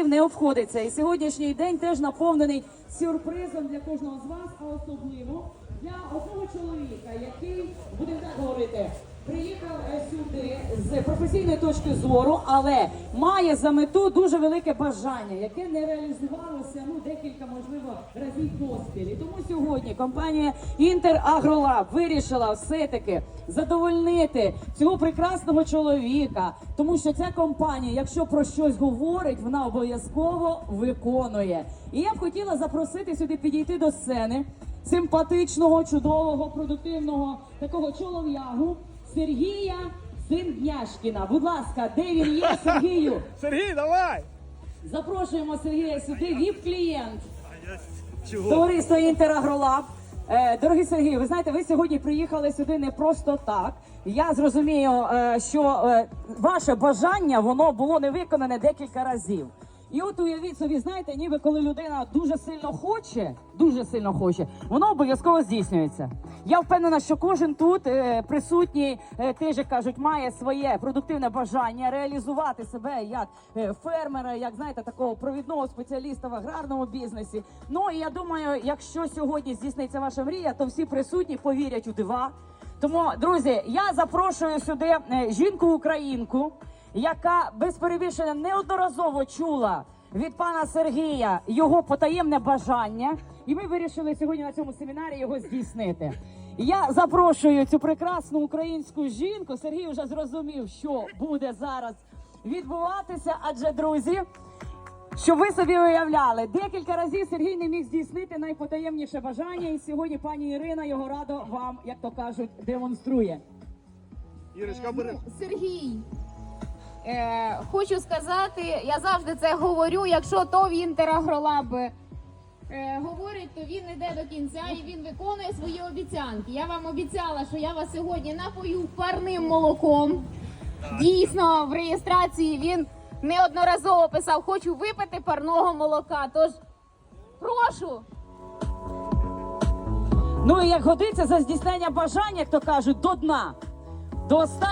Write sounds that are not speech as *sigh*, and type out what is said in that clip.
разів не обходиться. І сьогоднішній день теж наповнений сюрпризом для кожного з вас, а особливо для одного чоловіка, який будемо так говорити. Приїхав сюди з професійної точки зору, але має за мету дуже велике бажання, яке не реалізувалося ну декілька можливо разів поспіль. І тому сьогодні компанія Інтерагролаб вирішила все-таки задовольнити цього прекрасного чоловіка, тому що ця компанія, якщо про щось говорить, вона обов'язково виконує. І я б хотіла запросити сюди підійти до сцени симпатичного, чудового, продуктивного такого чолов'ягу Сергія Синдняшкіна. Будь ласка, де він є, Сергію? *laughs* Сергій, давай! Запрошуємо Сергія сюди. Віп клієнт. Товариство Інтерагролаб. Е, Дорогі Сергій, ви знаєте, ви сьогодні приїхали сюди не просто так. Я зрозумію, е, що е, ваше бажання воно було не виконане декілька разів. І от уявіть собі, знаєте, ніби коли людина дуже сильно хоче, дуже сильно хоче, воно обов'язково здійснюється. Я впевнена, що кожен тут е, присутній е, теж як кажуть, має своє продуктивне бажання реалізувати себе як е, фермера, як знаєте, такого провідного спеціаліста в аграрному бізнесі. Ну і я думаю, якщо сьогодні здійсниться ваша мрія, то всі присутні повірять у дива. Тому, друзі, я запрошую сюди е, жінку-українку, яка без перебільшення неодноразово чула від пана Сергія його потаємне бажання, і ми вирішили сьогодні на цьому семінарі його здійснити. Я запрошую цю прекрасну українську жінку. Сергій вже зрозумів, що буде зараз відбуватися, адже друзі. Щоб ви собі уявляли, декілька разів Сергій не міг здійснити найпотаємніше бажання, і сьогодні пані Ірина його радо вам, як то кажуть, демонструє. Ірочка, бери. Ну, Сергій, е, хочу сказати, я завжди це говорю. Якщо то в Інтерагролаб е, говорить, то він йде до кінця і він виконує свої обіцянки. Я вам обіцяла, що я вас сьогодні напою парним молоком. Дійсно, в реєстрації він неодноразово писав: хочу випити парного молока. Тож прошу. Ну і як годиться за здійснення бажання, як то кажуть, до дна, до останньої.